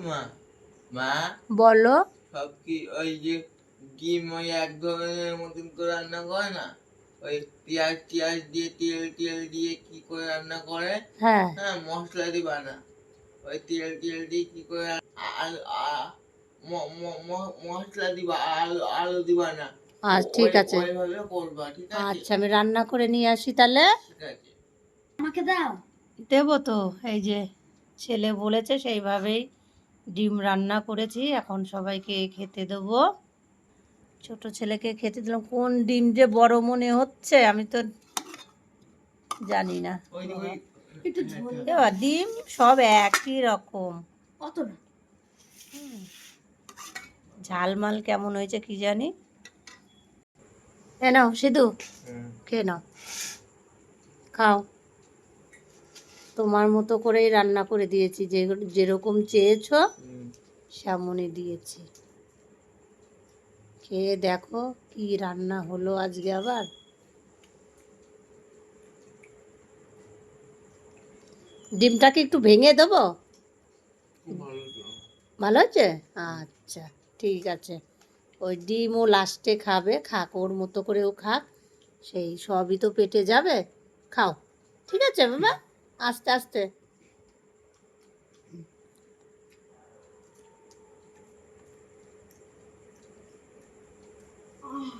মা মা? বলো। সব কি ওই যে ডিম ওই এক ধরনের মতন করে রান্না করে না? ওই পেঁয়াজ টিয়াজ দিয়ে তেল তেল দিয়ে কি করে রান্না করে? হ্যাঁ। হ্যাঁ মশলা দিবা না ওই তেল তেল দিয়ে কি করে আলু আ- ম- ম- ম- মশলা দিবা আলু আলু দিবা না আচ্ছা ঠিক আছে। আচ্ছা আমি রান্না করে নিয়ে আসি তাহলে। আমাকে দাও। দেবো তো এই যে ছেলে বলেছে সেইভাবেই ডিম রান্না করেছি এখন সবাইকে খেতে দেবো। ছোট ছেলেকে খেতে দিলাম। কোন ডিম যে বড় মনে হচ্ছে আমি তো জানি না। ডিম সব একই রকম। কত ঝালমাল কেমন হয়েছে কি জানি? এ নাও সিধু। হুম। খেয়ে নাও। খাও। তোমার মতো করেই রান্না করে দিয়েছি। যে যেরকম চেয়েছ। সেমনই দিয়েছি। খেয়ে দেখো কি রান্না হলো আজকে আবার। ডিমটাকে একটু ভেঙে দেবো? ভালো আছে আচ্ছা ঠিক আছে। ওই ডিমও লাস্টে খাবে খাক ওর মতো করেও খাক। সেই সবই তো পেটে যাবে। খাও। ঠিক আছে বাবা? আস্তে আস্তে আহ,